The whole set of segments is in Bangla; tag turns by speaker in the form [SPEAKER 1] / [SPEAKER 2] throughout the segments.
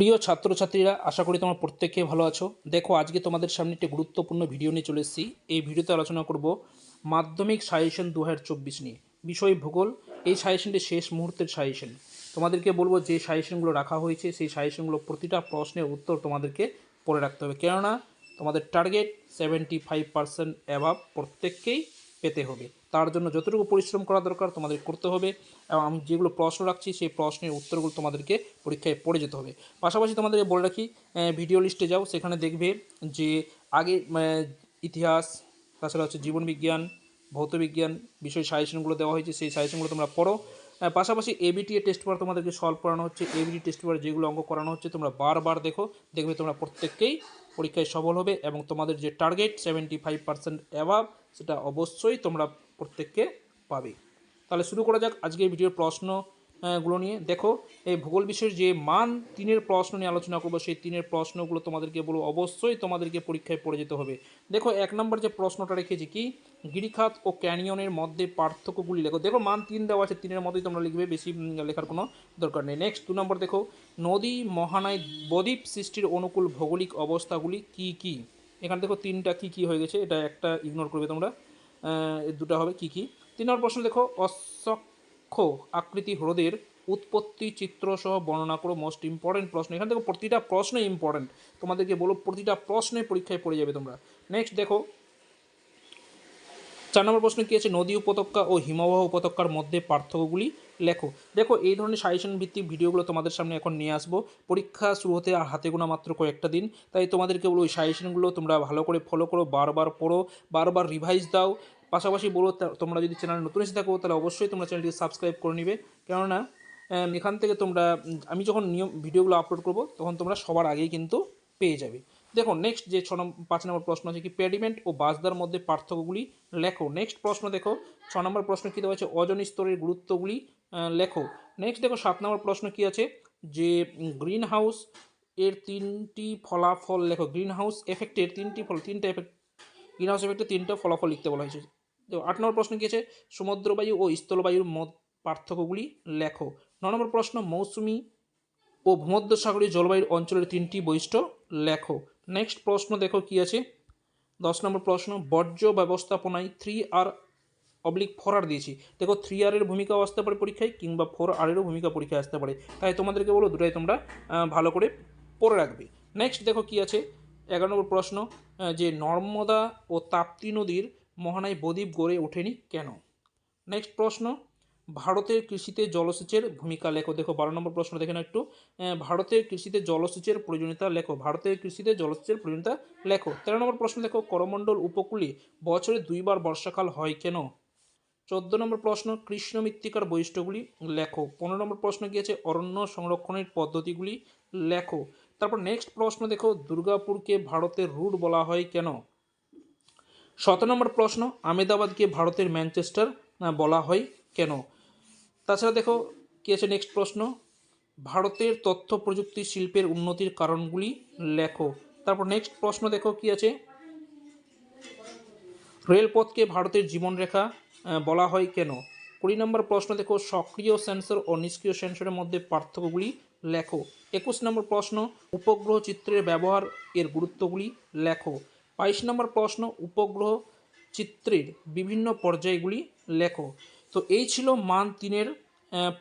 [SPEAKER 1] প্রিয় ছাত্রছাত্রীরা, আশা করি তোমরা প্রত্যেকে ভালো আছো। দেখো, আজকে তোমাদের সামনে একটি গুরুত্বপূর্ণ ভিডিও নিয়ে চলে এসেছি। এই ভিডিওতে আলোচনা করব মাধ্যমিক সাজেশন দু চব্বিশ নিয়ে। বিষয় ভূগোল, এই সাজেশনটি শেষ মুহূর্তের সাজেশন তোমাদেরকে বলব, যে সাজেশনগুলো রাখা হয়েছে, সেই সাজেশনগুলো প্রতিটা প্রশ্নের উত্তর তোমাদেরকে পড়ে রাখতে হবে। কেননা, তোমাদের target seventy five percent above প্রত্যেককেই পেতে হবে। তার জন্য যতটুকু পরিশ্রম করা দরকার তোমাদের করতে হবে। এবং আমি যেগুলো প্রশ্ন রাখছি, সেই প্রশ্নের উত্তরগুলো তোমাদেরকে পরীক্ষায় পড়ে যেতে হবে। পাশাপাশি তোমাদেরকে বলে রাখি ভিডিও লিস্টে যাও, সেখানে দেখবে যে আগে ইতিহাস, তাছাড়া হচ্ছে জীবনবিজ্ঞান, ভৌতবিজ্ঞান, বিষয় সাজেশনগুলো দেওয়া হয়েছে, সেই সাজেশনগুলো তোমরা পড়ো। পাশাপাশি এবিটি টেস্ট পেপার তোমাদেরকে সলভ করানো হচ্ছে। এবিটি টেস্ট পেপার যেগুলো অঙ্ক করানো হচ্ছে, তোমরা বারবার দেখো, দেখবে তোমরা প্রত্যেককেই পরীক্ষায় সফল হবে এবং তোমাদের যে target seventy five percent above সেটা অবশ্যই তোমরা প্রত্যেককে পাবে। তাহলে শুরু করা যাক। আজকে ভিডিওর প্রশ্ন গুলো নিয়ে। দেখো, এই ভূগোল বিষয়ের যে মান, তিনের প্রশ্ন নিয়ে আলোচনা করব। সেই তিনের প্রশ্নগুলো তোমাদেরকে বলব, অবশ্যই তোমাদেরকে পরীক্ষায় পড়ে যেতে হবে। দেখো, এক নম্বর যে প্রশ্নটা রেখেছি কি? গিরিখাত ও ক্যানিয়নের মধ্যে পার্থক্যগুলি লেখো। দেখো, মান তিন দেওয়া আছে, তিনের মধ্যেই তোমরা লিখবে, বেশি লেখার কোনো দরকার নেই। নেক্সট দু নম্বর দেখো, নদী, মহানায়, বদ্বীপ সৃষ্টির অনুকূল ভৌগোলিক অবস্থাগুলি কি কি? এখানে দেখো, তিনটা কি কি হয়ে গেছে, এটা একটা ইগনোর করবে তোমরা। দুটো হবে কি কি? তিন নম্বর প্রশ্ন দেখো অসক্ষ আকৃতি হ্রদের উৎপত্তি চিত্র সহ বর্ণনা করো মোস্ট ইম্পর্টেন্ট প্রশ্ন। এখান থেকে প্রতিটা প্রশ্ন ইম্পর্টেন্ট তোমাদেরকে বলো, প্রতিটা প্রশ্নে পরীক্ষায় পড়ে যাবে তোমরা। নেক্সট দেখো, চার নম্বর প্রশ্ন কী আছে? নদী উপত্যকা ও হিমবাহ উপত্যকার মধ্যে পার্থক্যগুলি লেখো। দেখো, এই ধরনের সাজেশন ভিত্তিক ভিডিওগুলো তোমাদের সামনে এখন নিয়ে আসব। পরীক্ষা শুরু হতে আর হাতে গোনা মাত্র কয়েকটা দিন। তাই তোমাদেরকে বলো ওই সাজেশনগুলো তোমরা ভালো করে ফলো করো, বারবার পড়ো, বারবার রিভাইজ দাও। পাশাপাশি বলো তা- তোমরা যদি চ্যানেল নতুন এসে থাকো, তাহলে অবশ্যই তোমরা চ্যানেলটি সাবস্ক্রাইব করে নিবে। কেননা এখান থেকে তোমরা আমি যখন নিয়ম ভিডিওগুলো আপলোড করব, তখন তোমরা সবার আগেই কিন্তু পেয়ে যাবে। দেখো নেক্সট যে ছ নম্বর পাঁচ নম্বর প্রশ্ন আছে কি? পেডিমেন্ট ও বাসদার মধ্যে পার্থক্যগুলি লেখো। নেক্সট প্রশ্ন দেখো, ছ নম্বর প্রশ্ন কী দেওয়া আছে? ওজন স্তরের গুরুত্বগুলি লেখো। নেক্সট দেখো, সাত নম্বর প্রশ্ন কী আছে? যে গ্রিন হাউস এর তিনটি ফলাফল লেখো। গ্রিন হাউস এফেক্টের তিনটি ফল তিনটা এফেক্ট গ্রিন হাউস এফেক্টের তিনটা ফলাফল লিখতে বলা হয়েছে। দেখো আট নম্বর প্রশ্ন কী আছে? সমুদ্রবায়ু ও স্থলবায়ুর মত পার্থক্যগুলি লেখো। ন নম্বর প্রশ্ন, মৌসুমি ও ভূমধ্যসাগরীয় জলবায়ুর অঞ্চলের তিনটি বৈশিষ্ট্য লেখো। নেক্সট প্রশ্ন দেখো কি আছে? দশ নম্বর প্রশ্ন, বর্জ্য ব্যবস্থাপনায় three R oblique four R দিয়েছি। দেখো থ্রি আরের ভূমিকাও আসতে পারে পরীক্ষায় কিংবা ফোর আরেরও ভূমিকা পরীক্ষায় আসতে পারে। তাই তোমাদেরকে বলো দুটাই তোমরা ভালো করে পড়ে রাখবে। নেক্সট দেখো কি আছে? এগারো নম্বর প্রশ্ন যে নর্মদা ও তাপ্তি নদীর মোহনায় বদ্বীপ গড়ে ওঠেনি কেন? নেক্সট প্রশ্ন, ভারতের কৃষিতে জলসেচের ভূমিকা লেখো। দেখো, বারো নম্বর প্রশ্ন দেখে নাও একটু। ভারতের কৃষিতে জলসেচের প্রয়োজনীয়তা লেখো। ভারতের কৃষিতে জলসেচের প্রয়োজনীয়তা লেখো। তেরো নম্বর প্রশ্ন দেখো, করমণ্ডল উপকূলে বছরে দুইবার বর্ষাকাল হয় কেন? চোদ্দ নম্বর প্রশ্ন, কৃষ্ণ মৃত্তিকার বৈশিষ্ট্যগুলি লেখো। পনেরো নম্বর প্রশ্ন আছে অরণ্য সংরক্ষণের পদ্ধতিগুলি লেখো। তারপর নেক্সট প্রশ্ন দেখো, দুর্গাপুরকে ভারতের রুট বলা হয় কেন? সতেরো নম্বর প্রশ্ন আমেদাবাদকে ভারতের ম্যানচেস্টার বলা হয় কেন? তাছাড়া দেখো, কী আছে নেক্সট প্রশ্ন? ভারতের তথ্য প্রযুক্তি শিল্পের উন্নতির কারণগুলি লেখো। তারপর নেক্সট প্রশ্ন দেখো, কি আছে? রেলপথকে ভারতের জীবনরেখা বলা হয় কেন? কুড়ি নম্বর প্রশ্ন দেখো, সক্রিয় সেন্সর ও নিষ্ক্রিয় সেন্সরের মধ্যে পার্থক্যগুলি লেখো। একুশ নম্বর প্রশ্ন, উপগ্রহ চিত্রের ব্যবহার এর গুরুত্বগুলি লেখো। বাইশ নম্বর প্রশ্ন উপগ্রহ চিত্রের বিভিন্ন পর্যায়গুলি লেখো। তো এই ছিল মান তিনের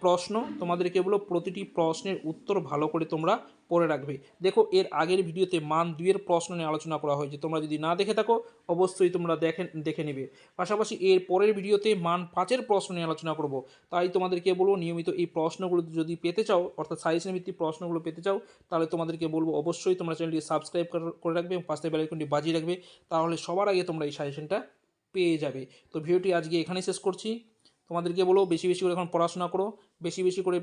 [SPEAKER 1] প্রশ্ন, তোমাদেরকে বলো প্রতিটি প্রশ্নের উত্তর ভালো করে তোমরা পড়ে রাখবে। দেখো, এর আগের ভিডিওতে মান দুইয়ের প্রশ্ন নিয়ে আলোচনা করা হয়েছে তোমরা যদি না দেখে থাকো, অবশ্যই তোমরা দেখে দেখে নেবে। পাশাপাশি এর পরের ভিডিওতে মান পাঁচের প্রশ্ন নিয়ে আলোচনা করব। তাই তোমাদেরকে বলব, নিয়মিত এই প্রশ্নগুলো যদি পেতে চাও, অর্থাৎ সাজেশন ভিত্তিক প্রশ্নগুলো পেতে চাও, তাহলে তোমাদেরকে বলব অবশ্যই তোমরা চ্যানেলটি সাবস্ক্রাইব করে রাখবে এবং পাশে বেলাইকনটি বাজিয়ে রাখবে, তাহলে সবার আগে তোমরা এই সাজেশনটা পেয়ে যাবে। তো ভিডিওটি আজকে এখানেই শেষ করছি। তোমাদেরকে বলো বেশি বেশি করে এখন পড়াশোনা করো, বেশি বেশি করে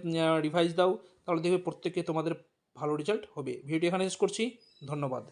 [SPEAKER 1] রিভাইজ দাও, তাহলে দেখবে প্রত্যেককে তোমাদের ভালো রেজাল্ট হবে। ভিডিও এখানে শেষ করছি, ধন্যবাদ।